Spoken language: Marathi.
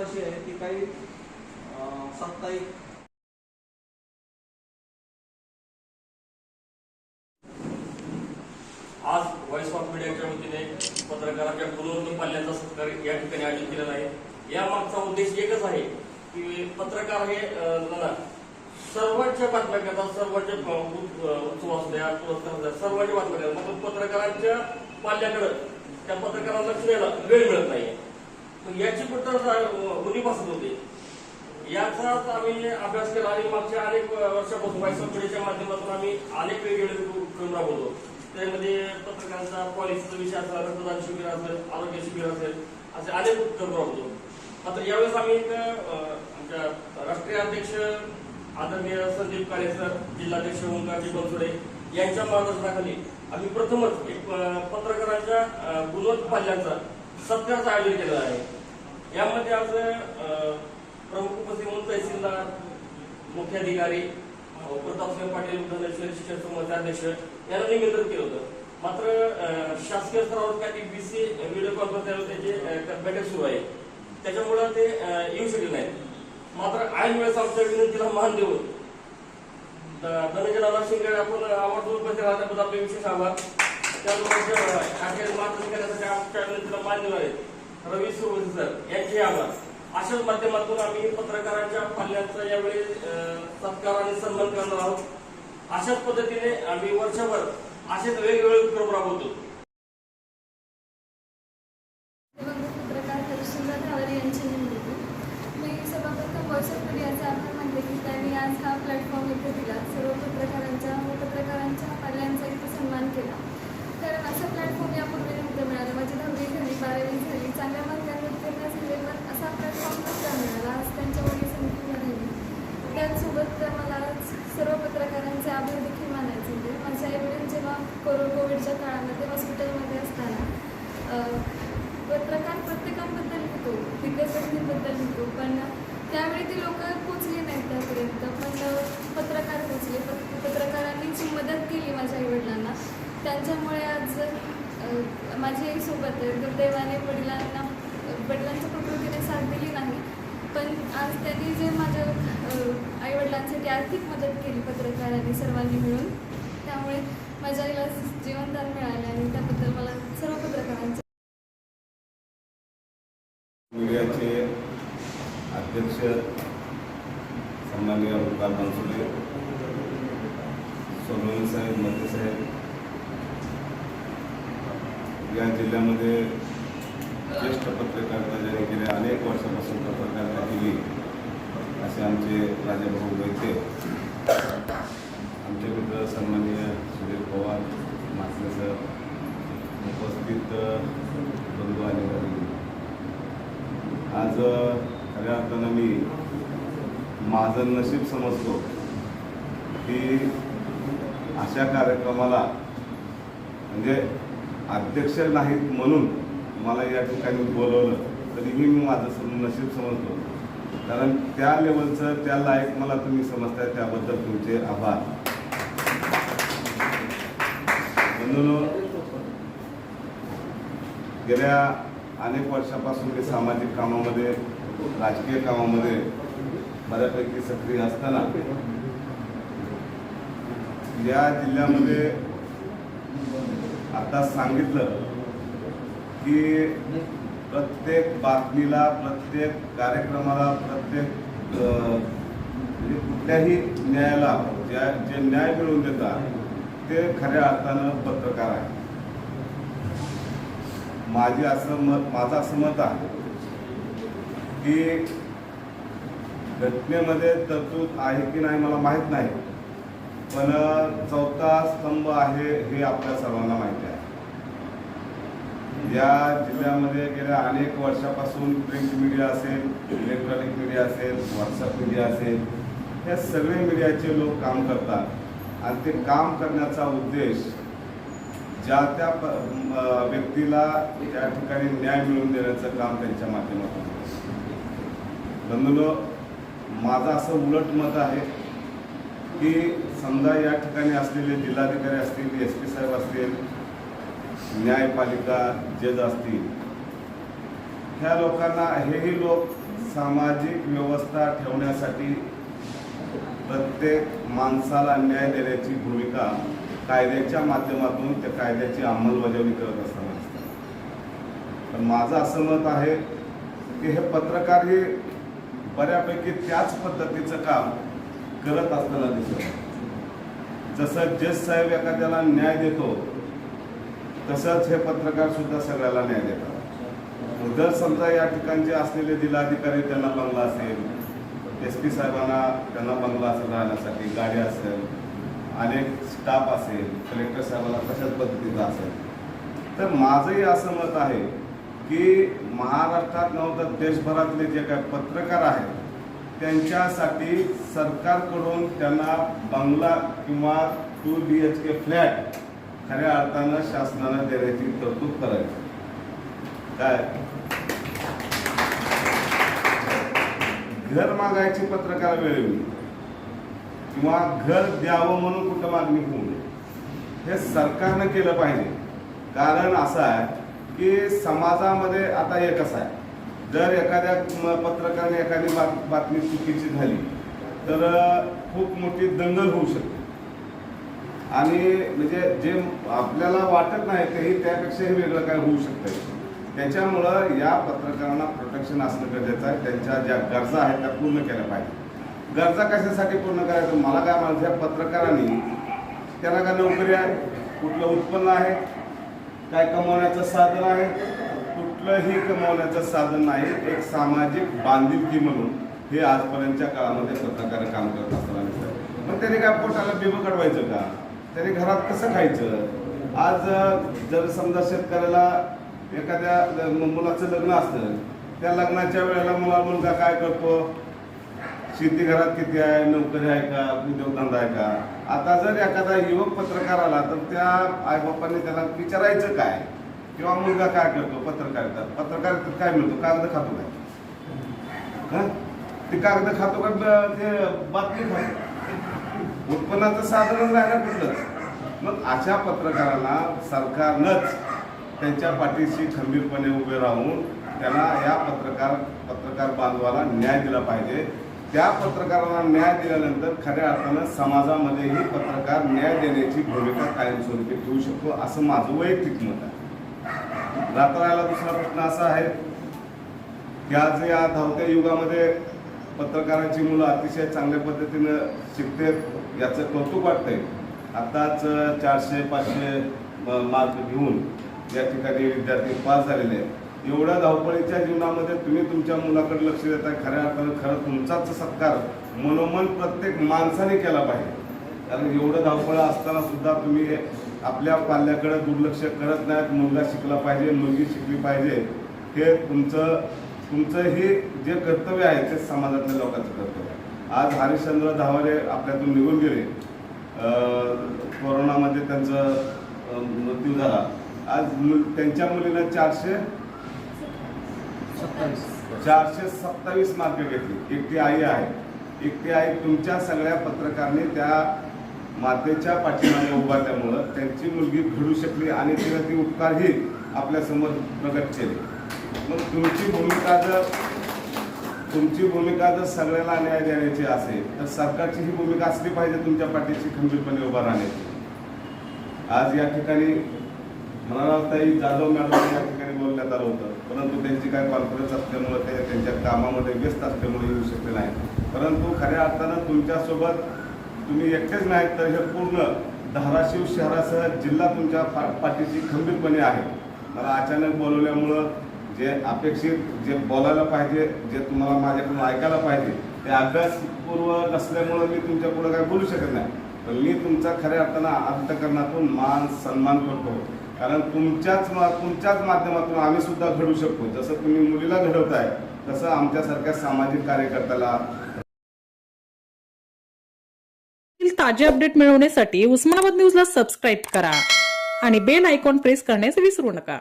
अशी आहे की काही साप्ताहिक. आज व्हॉइस ऑफ मीडियाच्या वतीने पत्रकारांच्या गुणवत्ता पाल्याचा सत्कार या ठिकाणी आयोजित केलेला आहे. या मागचा उद्देश एकच आहे की पत्रकार हे अं, ना, सर्वांच्या बातम्या करतात सर्वांच्या उत्सव असू द्या पुरस्कार असू द्या सर्वांच्या बातम्या करतात मग पत्रकारांच्या पाल्याकडं त्या पत्रकारांना लक्ष द्यायला वेळ मिळत नाही. मग याची पद्धत गुन्हे होते. याचाच आम्ही अभ्यास केला आणि मागच्या अनेक वर्षापासून व्हाईस माध्यमातून आम्ही अनेक वेगवेगळे उपक्रम राबवतो. त्यामध्ये पत्रकारांचा पॉलिसीचा विषय असेल रक्तदान शिबिर असेल आरोग्य शिबिर असेल असे अनेक उपक्रम राबवतो. मात्र यावेळेस आम्ही एक आमच्या राष्ट्रीय अध्यक्ष आदरणीय संदीप काळे सर जिल्हाध्यक्ष ओंकारजी बनसोडे यांच्या मार्गदर्शनाखाली आम्ही प्रथमच एक पत्रकारांच्या गुणवत्ता पाल्यांचा सत्काराचं आयोजन केलेलं आहे. यामध्ये आज प्रमुख उपस्थित म्हणून तहसीलदार मुख्याधिकारी प्रतापसिंह पाटील धनेश्वर शिक्षण समूहाचे अध्यक्ष यांना निमंत्रण केलं होतं. मात्र शासकीय स्तरावर काही बीसी व्हिडिओ कॉन्फरन्स त्याची बैठक सुरू आहे. त्याच्यामुळे ते येऊ शकले नाहीत. मात्र ऐन वेळेस आमच्या विनंतीला मान देऊन धनंजय दादा शिंदे आपण आवर्जून उपस्थित राहण्याबद्दल आपले विशेष आभार. त्याचबरोबर मार्गदर्शन करण्यासाठी आमच्या विनंतीला मान देणार आहेत. रवी सुरवसे सर यांचे आभार. अशाच माध्यमातून आम्ही पत्रकारांच्या पाल्यांचा यावेळी सत्कार आणि सन्मान करणार आहोत. अशाच पद्धतीने आम्ही वर्षभर असेच वेगवेगळे उपक्रम राबवतो पत्रकार हरिश्चंद्र धावरे यांची नेमणूक मी सर्वप्रथम व्हॉइस ऑफ मीडियाचे आभार मानले की त्यांनी आज हा प्लॅटफॉर्म इथे दिला सर्व पत्रकारांचा व पत्रकारांच्या पाल्यांचा इथे सन्मान केला कारण असा प्लॅटफॉर्म यापूर्वी नव्हतं मिळालं माझी दहावी झाली बारावी झाली चांगल्या मार्गाने उत्तीर्ण झाले पण असा प्लॅटफॉर्म नव्हता मिळाला आज त्यांच्या वडील संख्येला राहिली त्याचसोबत मला आज सर्व पत्रकारांचे आभार देखील मानायचे होते माझे आई वडील कोविडच्या काळामध्ये हॉस्पिटलमध्ये असताना पत्रकार प्रत्येकाबद्दल लिहितो दिग्गज लिहितो पण त्यावेळी ती लोक पोचली नाहीत त्यापर्यंत. पण पत्रकार पोचले. पत्रकारांनीच पत्रकारांनी जी मदत केली माझ्या आईवडिलांना. त्यांच्यामुळे आज माझी आई सोबत आहे. दुर्दैवाने वडिलांना वडिलांच्या प्रकृतीने साथ दिली नाही. पण आज त्यांनी जे माझ्या अं, आईवडिलांसाठी आर्थिक मदत केली पत्रकारांनी सर्वांनी मिळून त्यामुळे माझ्या आईला जीवनदान मिळाले आणि त्याबद्दल मला सर्व पत्रकारांचे मीडियाचे अध्यक्ष सन्माननीय ओंकार बनसुले सोनवणी साहेब मंत्री साहेब. या जिल्ह्यामध्ये ज्येष्ठ पत्रकारिता ज्यांनी गेल्या अनेक वर्षापासून पत्रकारिता केली असे आमचे राजाभाऊ वैद्य आमचे मित्र सन्मान्य उपस्थित बंधू आणि आज खऱ्या अर्थानं मी माझं नशीब समजतो की अशा कार्यक्रमाला म्हणजे अध्यक्ष नाहीत म्हणून मला या ठिकाणी बोलवलं तरीही मी माझं सम- नशीब समजतो. कारण त्या लेवलचं त्या लायक मला तुम्ही समजताय त्याबद्दल तुमचे आभार. म्हणून गेल्या अनेक वर्षापासून ते सामाजिक कामामध्ये राजकीय कामामध्ये बऱ्यापैकी सक्रिय असताना या जिल्ह्यामध्ये आता सांगितलं की प्रत्येक बातमीला प्रत्येक कार्यक्रमाला प्रत्येक म्हणजे कुठल्याही न्यायाला ज्या जे न्याय मिळवून देतात ते खऱ्या अर्थानं पत्रकार आहे माझी असं मत माझं असं मत आहे की घटनेमध्ये तरतूद आहे की नाही मला माहीत नाही. पण चौथा स्तंभ आहे हे आपल्या सर्वांना माहिती आहे. या जिल्ह्यामध्ये गेल्या अनेक वर्षापासून प्रिंट मीडिया असेल इलेक्ट्रॉनिक मीडिया असेल व्हॉट्सअप मीडिया असेल या सगळे मीडियाचे लोक काम करतात. आणि ते काम करण्याचा उद्देश ज्या त्या प- व्यक्तीला त्या ठिकाणी न्याय मिळवून देण्याचं काम त्यांच्या माध्यमातून होतं. माझं असं उलट मत आहे की समजा या ठिकाणी असलेले जिल्हाधिकारी असतील एस पी साहेब असतील न्यायपालिका जज असतील ह्या लोकांना हेही लोक सामाजिक व्यवस्था ठेवण्यासाठी प्रत्येक माणसाला न्याय देण्याची भूमिका कायद्याच्या माध्यमातून त्या कायद्याची अंमलबजावणी करत असताना दिसते. पण माझं असं मत आहे की हे पत्रकार हे बऱ्यापैकी त्याच पद्धतीचं काम करत असताना दिसत जसं जज साहेब एखाद्याला न्याय देतो तसंच हे पत्रकार सुद्धा सगळ्याला न्याय देतात जर समजा या ठिकाणचे असलेले जिल्हाधिकारी त्यांना बंगला असेल एस पी साहेबांना त्यांना बंगला असेल राहण्यासाठी गाडी असेल अनेक स्टाफ असेल कलेक्टर साहेबाला तशाच पद्धतीचा असेल. तर माझंही असं मत आहे की महाराष्ट्रात नव्हतं देशभरातले जे काही पत्रकार आहेत त्यांच्यासाठी सरकारकडून त्यांना बंगला किंवा two B H K flat खऱ्या अर्थानं शासनानं देण्याची तरतूद करायची. काय? घर मागायची पत्रकार वेळेवी किंवा घर द्यावं म्हणून कुठं मागणी होऊ नये. हे सरकारनं केलं पाहिजे. कारण असं आहे की समाजामध्ये आता एक असं आहे. जर एखाद्या पत्रकाराने एखादी बात- बातमी चुकीची झाली तर खूप मोठी दंगल होऊ शकते. आणि म्हणजे जे आपल्याला वाटत नाही तेही त्यापेक्षाही वेगळं काय होऊ शकतं त्याच्यामुळं या पत्रकारांना प्रोटेक्शन असणं गरजेचं आहे. त्यांच्या ज्या गरजा आहेत त्या पूर्ण केल्या पाहिजे गरजा कशासाठी पूर्ण करायचं? मला काय माझ्या पत्रकारांनी त्याला काय नोकरी आहे? कुठलं उत्पन्न आहे? काय कमवण्याचं साधन आहे? कुठलंही कमवण्याचं साधन नाही. एक सामाजिक बांधिलकी म्हणून हे आजपर्यंतच्या काळामध्ये पत्रकार काम करत असताना दिसतात मग त्याने काय पोटाला बिबं कडवायचं का? त्याने घरात कसं खायचं? आज जर समजा शेतकऱ्याला एखाद्या मुलाचं लग्न असतं त्या लग्नाच्या वेळेला मुला मुलगा काय करतो? शेती घरात किती आहे नोकरी आहे का उद्योगधंदा आहे का? आता जर एखादा युवक पत्रकार आला तर त्या आईबापांनी त्याला विचारायचं काय? किंवा मुलगा काय करतो पत्रकारिता? पत्रकारिता काय मिळतो कागद खातो काय? ते कागद खातो का? ते बातमी खातो. उत्पन्नाचं साधनच राहिलं कुठलंच. मग अशा पत्रकारांना सरकारनंच त्यांच्या पाठीशी खंबीरपणे उभे राहून त्याला या पत्रकार पत्रकार बांधवाला न्याय दिला पाहिजे. त्या पत्रकारांना न्याय दिल्यानंतर खऱ्या अर्थानं समाजामध्येही पत्रकार न्याय देण्याची भूमिका कायमस्वरूपी ठेवू शकतो असं माझं वैयक्तिक मत आहे. रात्रायला दुसरा प्रश्न असा आहे की आज या धावत्या युगामध्ये पत्रकारांची मुलं अतिशय चांगल्या पद्धतीनं शिकते याचं कौतुक वाटतंय. आत्ताच चारशे पाचशे मार्क घेऊन या ठिकाणी विद्यार्थी पास झालेले आहेत. एवढ्या धावपळीच्या जीवनामध्ये तुम्ही तुमच्या मुलाकडे लक्ष देताय खऱ्या अर्थानं खरं तुमचाच सत्कार मनोमन प्रत्येक माणसाने केला पाहिजे. कारण एवढं धावपळ असताना सुद्धा तुम्ही आपल्या पाल्याकडे दुर्लक्ष करत नाहीत मुलगा शिकला पाहिजे मुलगी शिकली पाहिजे. हे तुमचं तुमचं हे जे कर्तव्य आहे ते समाजातल्या लोकांचं कर्तव्य आहे. आज हरिश्चंद्र धावरे आपल्यातून निघून गेले. कोरोनामध्ये त्यांचं मृत्यू झाला. आज मुल त्यांच्या मुलीनं चारशे चारशे सत्तावीस मार्क घेतली. एकटी आई आहे. एकटी आई तुमच्या सगळ्या पत्रकारांनी त्या मातेच्या पाठीमागे उभारल्यामुळं त्यांची मुलगी घडू शकली आणि तिला ती उपकारही आपल्यासमोर प्रगट केले. मग तुमची भूमिका जर तुमची भूमिका जर सगळ्याला न्याय देण्याची असेल तर सरकारची ही भूमिका असली पाहिजे तुमच्या पाठीशी खंबीरपणे उभा राहण्याची. आज या ठिकाणी ताई जाधव मॅडम या ठिकाणी बोलण्यात आलं होतं. परंतु त्यांची काय कॉन्फरन्स असल्यामुळे ते त्यांच्या कामामध्ये व्यस्त असल्यामुळे येऊ शकले नाही परंतु खऱ्या अर्थानं तुमच्यासोबत तुम्ही एकटेच नाहीत तर हे पूर्ण धाराशिव शहरासह जिल्हा तुमच्या पाठीशी खंबीरपणे आहे. मला अचानक बोलवल्यामुळं जे अपेक्षित जे बोलायला पाहिजे जे तुम्हाला माझ्याकडून ऐकायला पाहिजे ते अभ्यासपूर्व नसल्यामुळं मी तुमच्या पुढं काय बोलू शकत नाही. पण मी तुमचा खऱ्या अर्थानं अंतकरणातून मान सन्मान करतो. कारण तुमच्याच मा- तुमच्याच माध्यमातून आम्ही सुद्धा घडू शकतो. जसं तुम्ही मुलीला घडवताय तसं आमच्यासारख्या सामाजिक कार्यकर्त्याला ताजे अपडेट मिळवण्यासाठी उस्मानाबाद न्यूजला सबस्क्राईब करा आणि बेल आयकॉन प्रेस करण्यास विसरू नका.